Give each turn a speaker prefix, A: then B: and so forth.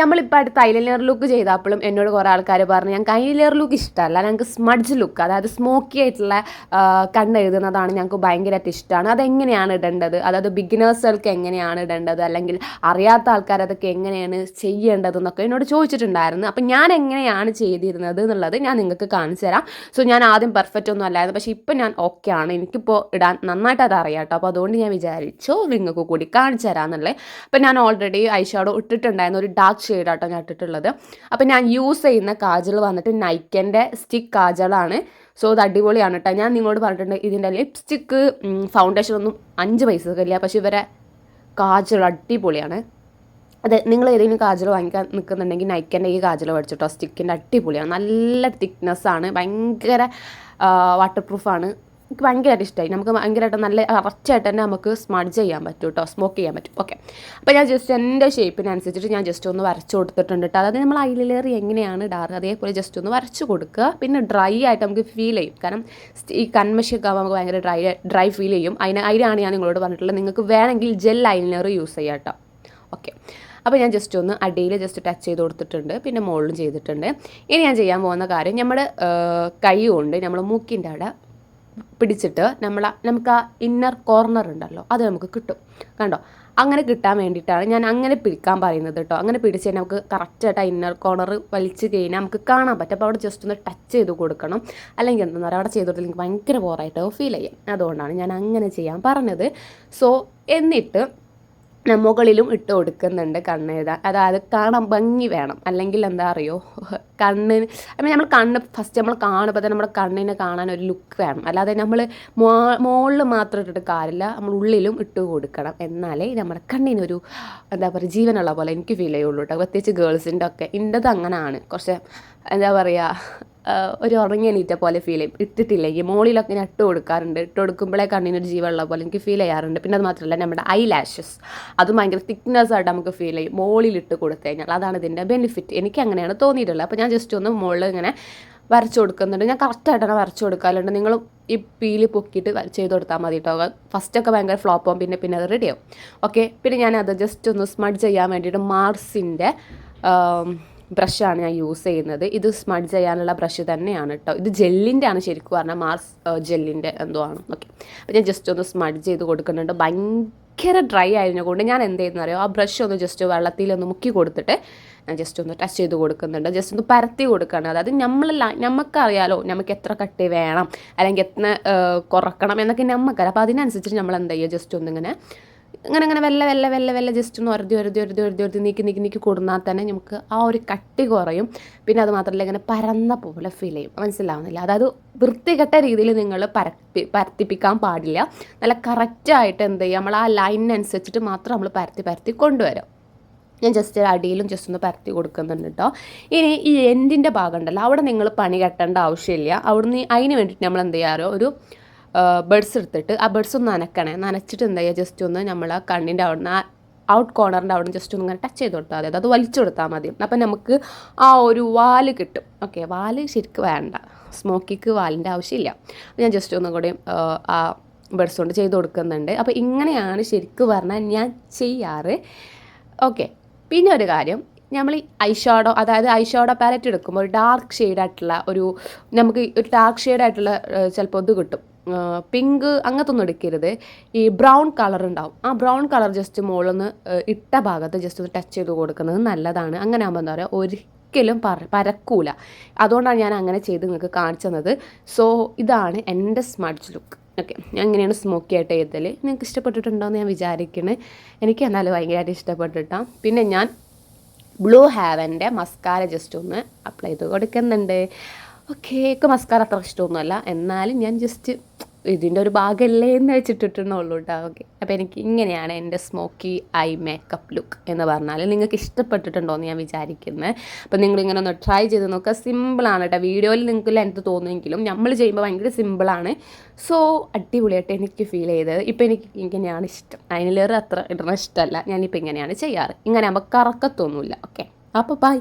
A: നമ്മളിപ്പോൾ അടുത്ത് eyeliner look ചെയ്തപ്പോഴും എന്നോട് കുറേ ആൾക്കാർ പറഞ്ഞു ഞങ്ങൾക്ക് ഐലൈനർ ലുക്ക് ഇഷ്ടമല്ല ഞങ്ങൾക്ക് സ്മഡ്ജ് ലുക്ക് അതായത് സ്മോക്കി ആയിട്ടുള്ള കണ്ണെഴുതുന്നതാണ് ഞങ്ങൾക്ക് ഭയങ്കരമായിട്ട് ഇഷ്ടമാണ്. അതെങ്ങനെയാണ് ഇടേണ്ടത്? അതായത് ബിഗിനേഴ്സുകൾക്ക് എങ്ങനെയാണ് ഇടേണ്ടത്? അല്ലെങ്കിൽ അറിയാത്ത ആൾക്കാർ അതൊക്കെ എങ്ങനെയാണ് ചെയ്യേണ്ടത് എന്നൊക്കെ എന്നോട് ചോദിച്ചിട്ടുണ്ടായിരുന്നു. അപ്പം ഞാൻ എങ്ങനെയാണ് ചെയ്തിരുന്നത് എന്നുള്ളത് ഞാൻ നിങ്ങൾക്ക് കാണിച്ചു തരാം. സോ ഞാൻ ആദ്യം പെർഫെക്റ്റ് ഒന്നും അല്ലായിരുന്നു. പക്ഷേ ഇപ്പം ഞാൻ ഓക്കെ ആണ്. എനിക്കിപ്പോൾ ഇടാൻ നന്നായിട്ട് അത് അറിയാം കേട്ടോ. അപ്പോൾ അതുകൊണ്ട് ഞാൻ വിചാരിച്ചു നിങ്ങൾക്ക് കൂടി കാണിച്ചു തരാമെന്നുള്ളത് അപ്പം ഞാൻ ഓൾറെഡി ഐഷാഡോ ഇട്ടിട്ടുണ്ടായിരുന്നു. ഒരു ഡാർക്ക് ഷെയ്ഡാട്ടോ ഞാൻ ഇട്ടിട്ടുള്ളത് അപ്പം ഞാൻ യൂസ് ചെയ്യുന്ന കാജൽ വന്നിട്ട് നൈക്കന്റെ സ്റ്റിക്ക് കാജളാണ് സോ അത് അടിപൊളിയാണ് കേട്ടോ ഞാൻ നിങ്ങളോട് പറഞ്ഞിട്ടുണ്ട് ഇതിന്റെ ലിപ്സ്റ്റിക്ക് ഫൗണ്ടേഷൻ ഒന്നും അഞ്ച് പൈസ ഇല്ല പക്ഷേ ഇവരെ കാജൽ അടിപൊളിയാണ്. അതെ നിങ്ങൾ ഏതെങ്കിലും കാജൽ വാങ്ങിക്കാൻ നിൽക്കുന്നുണ്ടെങ്കിൽ നൈക്കന്റെ ഈ കാജൽ മേടിച്ചിട്ടോ സ്റ്റിക്കിന്റെ അടിപൊളിയാണ്. നല്ല തിക്നെസ്സാണ് ഭയങ്കര വാട്ടർ പ്രൂഫാണ് എനിക്ക് ഭയങ്കരമായിട്ട് ഇഷ്ടമായി നമുക്ക് ഭയങ്കരമായിട്ട് നല്ല അറച്ചായിട്ട് തന്നെ നമുക്ക് സ്മഡ് ചെയ്യാൻ പറ്റും കേട്ടോ സ്മോക്ക് ചെയ്യാൻ പറ്റും. ഓക്കെ അപ്പോൾ ഞാൻ ജസ്റ്റ് എന്റെ ഷേപ്പിനനുസരിച്ചിട്ട് ഞാൻ ജസ്റ്റ് ഒന്ന് വരച്ചു കൊടുത്തിട്ടുണ്ട് കേട്ടോ അതായത് നമ്മൾ ഐലിലേറി എങ്ങനെയാണ് ഡാർക്ക് അതേപോലെ ജസ്റ്റ് ഒന്ന് വരച്ചു കൊടുക്കുക. പിന്നെ ഡ്രൈ ആയിട്ട് നമുക്ക് ഫീൽ ചെയ്യും. കാരണം ഈ കൺമഷിയൊക്കെ ആകുമ്പോൾ നമുക്ക് ഭയങ്കര ഡ്രൈ ഡ്രൈ ഫീൽ ചെയ്യും. അതിന് അതിനാണ് ഞാൻ നിങ്ങളോട് പറഞ്ഞിട്ടുള്ളത്. നിങ്ങൾക്ക് വേണമെങ്കിൽ ജെൽ ഐലിനർ യൂസ് ചെയ്യാം കേട്ടോ ഓക്കെ അപ്പോൾ ഞാൻ ജസ്റ്റ് ഒന്ന് അടിയിൽ ജസ്റ്റ് ടച്ച് ചെയ്ത് കൊടുത്തിട്ടുണ്ട്. പിന്നെ മുകളിലും ചെയ്തിട്ടുണ്ട്. ഇനി ഞാൻ ചെയ്യാൻ പോകുന്ന കാര്യം നമ്മുടെ കൈ കൊണ്ട് നമ്മൾ മൂക്കിന്റെ അവിടെ പിടിച്ചിട്ട് നമ്മൾ നമുക്ക് ആ ഇന്നർ കോർണർ ഉണ്ടല്ലോ അത് നമുക്ക് കിട്ടും. കണ്ടോ? അങ്ങനെ കിട്ടാൻ വേണ്ടിയിട്ടാണ് ഞാൻ അങ്ങനെ പിടിക്കാൻ പറയുന്നത് കേട്ടോ അങ്ങനെ പിടിച്ച് കഴിഞ്ഞാൽ നമുക്ക് കറക്റ്റായിട്ട് ആ ഇന്നർ കോർണർ വലിച്ച് കഴിഞ്ഞാൽ നമുക്ക് കാണാൻ പറ്റും. അപ്പോൾ അവിടെ ജസ്റ്റ് ഒന്ന് ടച്ച് ചെയ്ത് കൊടുക്കണം. അല്ലെങ്കിൽ എന്താ പറയുക അവിടെ ചെയ്ത് കൊടുത്താൽ എനിക്ക് ഭയങ്കര ബോറായിട്ട് ഫീൽ ചെയ്യാം. അതുകൊണ്ടാണ് ഞാൻ അങ്ങനെ ചെയ്യാൻ പറഞ്ഞത്. സോ എന്നിട്ട് മുകളിലും ഇട്ട് കൊടുക്കുന്നുണ്ട് കണ്ണെഴുതാൻ അതായത് കാണാൻ ഭംഗി വേണം. അല്ലെങ്കിൽ എന്താ അറിയോ? കണ്ണിന് ഐ നമ്മൾ കണ്ണ് ഫസ്റ്റ് നമ്മൾ കാണുമ്പോൾ തന്നെ നമ്മുടെ കണ്ണിനെ കാണാൻ ഒരു ലുക്ക് വേണം. അല്ലാതെ നമ്മൾ മുകളിൽ മാത്രം ഇട്ടിട്ട് കാര്യമില്ല. നമ്മൾ ഉള്ളിലും ഇട്ട് കൊടുക്കണം. എന്നാലേ നമ്മുടെ കണ്ണിനൊരു എന്താ പറയുക ജീവനുള്ള പോലെ എനിക്ക് ഫീൽ ചെയ്യുള്ളൂ കേട്ടോ പ്രത്യേകിച്ച് ഗേൾസിന്റെ ഒക്കെ. എന്റെത് അങ്ങനെയാണ് കുറച്ച് എന്താ പറയുക ഒരു ഉറങ്ങി എണീറ്റ പോലെ ഫീൽ ചെയ്യും. ഇട്ടിട്ടില്ലെങ്കിൽ മുകളിലൊക്കെ ഞാൻ ഇട്ട് കൊടുക്കാറുണ്ട്. ഇട്ട് കൊടുക്കുമ്പോഴേ കണ്ണിനൊരു ജീവനുള്ള പോലെ എനിക്ക് ഫീൽ ചെയ്യാറുണ്ട്. പിന്നെ അത് മാത്രമല്ല നമ്മുടെ ഐ ലാഷസ് അതും ഭയങ്കര തിക്നെസ് ആയിട്ട് നമുക്ക് ഫീൽ ചെയ്യും. മോളിലിട്ട് കൊടുത്തു കഴിഞ്ഞാൽ അതാണ് ഇതിന്റെ ബെനിഫിറ്റ് എനിക്ക് അങ്ങനെയാണ് തോന്നിയിട്ടുള്ളത്. അപ്പോൾ ഞാൻ ജസ്റ്റ് ഒന്ന് മുകളിൽ ഇങ്ങനെ വരച്ചു കൊടുക്കുന്നുണ്ട്. ഞാൻ കറക്റ്റായിട്ടാണ് വരച്ചു കൊടുക്കാറുണ്ട് നിങ്ങൾ ഈ പീൽ പൊക്കിയിട്ട് ചെയ്ത് കൊടുത്താൽ മതി കേട്ടോ ഫസ്റ്റൊക്കെ ഭയങ്കര ഫ്ലോപ്പ് ആവും. പിന്നെ പിന്നെ അത് റെഡിയാവും ഓക്കെ പിന്നെ ഞാനത് ജസ്റ്റ് ഒന്ന് സ്മഡ് ചെയ്യാൻ വേണ്ടിയിട്ട് മാർസിന്റെ ബ്രഷാണ് ഞാൻ യൂസ് ചെയ്യുന്നത്. ഇത് സ്മഡ് ചെയ്യാനുള്ള ബ്രഷ് തന്നെയാണ് കേട്ടോ ഇത് ജെല്ലിന്റെ ആണ് ശരിക്കും പറഞ്ഞാൽ മാർസ് ജെല്ലിന്റെ എന്തോ ആണ്. ഓക്കെ അപ്പോൾ ഞാൻ ജസ്റ്റ് ഒന്ന് സ്മഡ് ചെയ്ത് കൊടുക്കുന്നുണ്ട്. ഭയങ്കര ഡ്രൈ ആയതിനെക്കൊണ്ട് ഞാൻ എന്ത് ചെയ്യുന്ന അറിയോ ആ ബ്രഷ് ഒന്ന് ജസ്റ്റ് വെള്ളത്തിലൊന്ന് മുക്കി കൊടുത്തിട്ട് ഞാൻ ജസ്റ്റ് ഒന്ന് ടച്ച് ചെയ്ത് കൊടുക്കുന്നുണ്ട്. ജസ്റ്റ് ഒന്ന് പരത്തി കൊടുക്കുകയാണ്. അതായത് നമ്മൾ നമുക്കറിയാലോ നമുക്ക് എത്ര കട്ടി വേണം അല്ലെങ്കിൽ എത്ര കുറക്കണം എന്നൊക്കെ നമുക്കറിയാം അപ്പോൾ അതിനനുസരിച്ച് നമ്മൾ എന്താ ചെയ്യുക? ജസ്റ്റ് ഒന്നിങ്ങനെ ഇങ്ങനെ ഇങ്ങനെ വെല്ല വെല്ല വെല്ല വെല്ല ജസ്റ്റ് ഒന്ന് ഒരുതി ഒരുതി ഒരുതി ഒരുതി ഒരുതി നീക്കി നീക്കി നീക്കി കൊടുന്നാൽ തന്നെ നമുക്ക് ആ ഒരു കട്ടി കുറയും. പിന്നെ അത് മാത്രമല്ല ഇങ്ങനെ പരന്ന പോലെ ഫീൽ ചെയ്യും. മനസ്സിലാവുന്നില്ല? അതായത് വൃത്തികെട്ട രീതിയിൽ നിങ്ങൾ പരത്തി പരത്തിപ്പിക്കാൻ പാടില്ല. നല്ല കറക്റ്റായിട്ട് എന്ത് ചെയ്യുക നമ്മൾ ആ ലൈനിനനുസരിച്ചിട്ട് മാത്രം നമ്മൾ പരത്തി പരത്തി കൊണ്ടുവരാം. ഞാൻ ജസ്റ്റ് അടിയിലും ജസ്റ്റ് ഒന്ന് പരത്തി കൊടുക്കുന്നുണ്ട് കേട്ടോ ഇനി ഈ എൻഡിന്റെ ഭാഗം ഉണ്ടല്ലോ. അവിടെ നിങ്ങൾ പണി കെട്ടേണ്ട ആവശ്യമില്ല. അവിടുന്ന് അതിന് വേണ്ടിയിട്ട് നമ്മൾ എന്ത് ചെയ്യാറോ? ഒരു ബഡ്സ് എടുത്തിട്ട് ആ ബഡ്സ് ഒന്ന് നനക്കണേ. നനച്ചിട്ട് എന്താ ചെയ്യുക? ജസ്റ്റ് ഒന്ന് നമ്മൾ ആ കണ്ണിന്റെ അവിടുന്ന് ആ ഔട്ട് കോർണറിന്റെ അവിടെ ജസ്റ്റ് ഒന്ന് ടച്ച് ചെയ്ത് കൊടുത്താൽ മതി. അത് വലിച്ചു കൊടുത്താൽ മതി. അപ്പം നമുക്ക് ആ ഒരു വാൽ കിട്ടും. ഓക്കെ വാൽ ശരിക്കും വേണ്ട. സ്മോക്കിക്ക് വാലിന്റെ ആവശ്യമില്ല. ഞാൻ ജസ്റ്റ് ഒന്നും കൂടി ആ ബഡ്സ് കൊണ്ട് ചെയ്ത് കൊടുക്കുന്നുണ്ട്. അപ്പോൾ ഇങ്ങനെയാണ് ശരിക്കും പറഞ്ഞാൽ ഞാൻ ചെയ്യാറ്. ഓക്കെ പിന്നെ ഒരു കാര്യം. നമ്മൾ ഈ ഐഷാഡോ അതായത് ഐഷാഡോ പാലറ്റ് എടുക്കുമ്പോൾ ഒരു ഡാർക്ക് ഷെയ്ഡായിട്ടുള്ള ഒരു നമുക്ക് ഒരു ഡാർക്ക് ഷെയ്ഡായിട്ടുള്ള ചിലപ്പോൾ ഇത് കിട്ടും. പിങ്ക് അങ്ങനത്തെ ഒന്നും എടുക്കരുത്. ഈ ബ്രൗൺ കളർ ഉണ്ടാവും. ആ ബ്രൗൺ കളർ ജസ്റ്റ് മുകളിൽ ഇട്ട ഭാഗത്ത് ജസ്റ്റ് ഒന്ന് ടച്ച് ചെയ്ത് കൊടുക്കുന്നത് നല്ലതാണ്. അങ്ങനെ ആകുമ്പോൾ എന്താ പറയുക ഒരിക്കലും പറ പരക്കൂല. അതുകൊണ്ടാണ് ഞാൻ അങ്ങനെ ചെയ്ത് നിങ്ങൾക്ക് കാണിച്ചു തന്നത്. സോ ഇതാണ് എന്റെ സ്മഡ്ജ് ലുക്ക് ഓക്കെ ഞാൻ ഇങ്ങനെയാണ് സ്മോക്കി ആയിട്ട് ചെയ്തത് നിങ്ങൾക്ക് ഇഷ്ടപ്പെട്ടിട്ടുണ്ടോ എന്ന് ഞാൻ വിചാരിക്കുന്നത് എനിക്ക് എന്നാലും ഭയങ്കരമായിട്ട് ഇഷ്ടപ്പെട്ടിട്ടാ. പിന്നെ ഞാൻ ബ്ലൂ ഹാവന്റെ മസ്കാര ജസ്റ്റ് ഒന്ന് അപ്ലൈ ചെയ്ത് കൊടുക്കുന്നുണ്ട്. ഓക്കെ എനിക്ക് മസ്കാര അത്ര ഇഷ്ടമൊന്നുമല്ല. എന്നാലും ഞാൻ ജസ്റ്റ് ഇതിന്റെ ഒരു ഭാഗമല്ലേ എന്ന് വെച്ചിട്ടിട്ടുന്നുള്ളൂ കേട്ടോ ഓക്കെ അപ്പോൾ എനിക്ക് ഇങ്ങനെയാണ് എന്റെ സ്മോക്കി ഐ മേക്കപ്പ് ലുക്ക് എന്ന് പറഞ്ഞാൽ നിങ്ങൾക്ക് ഇഷ്ടപ്പെട്ടിട്ടുണ്ടോ എന്ന് ഞാൻ വിചാരിക്കുന്നത് അപ്പോൾ നിങ്ങളിങ്ങനെ ഒന്ന് ട്രൈ ചെയ്ത് നോക്കുക സിമ്പിളാണ് കേട്ടോ വീഡിയോയിൽ നിങ്ങൾക്ക് ലെങ്ത് തോന്നുമെങ്കിലും നമ്മൾ ചെയ്യുമ്പോൾ ഭയങ്കര സിമ്പിളാണ് സോ അടിപൊളിയായിട്ട് എനിക്ക് ഫീൽ ചെയ്ത് ഇപ്പോൾ എനിക്ക് ഇങ്ങനെയാണ് ഇഷ്ടം. അതിനിലേറെ അത്ര ഇടണ ഇഷ്ടമല്ല ഞാനിപ്പോൾ ഇങ്ങനെയാണ് ചെയ്യാറ്. ഇങ്ങനെ ആകുമ്പോൾ കറക്കത്തൊന്നുമില്ല. ഓക്കെ അപ്പോൾ ബൈ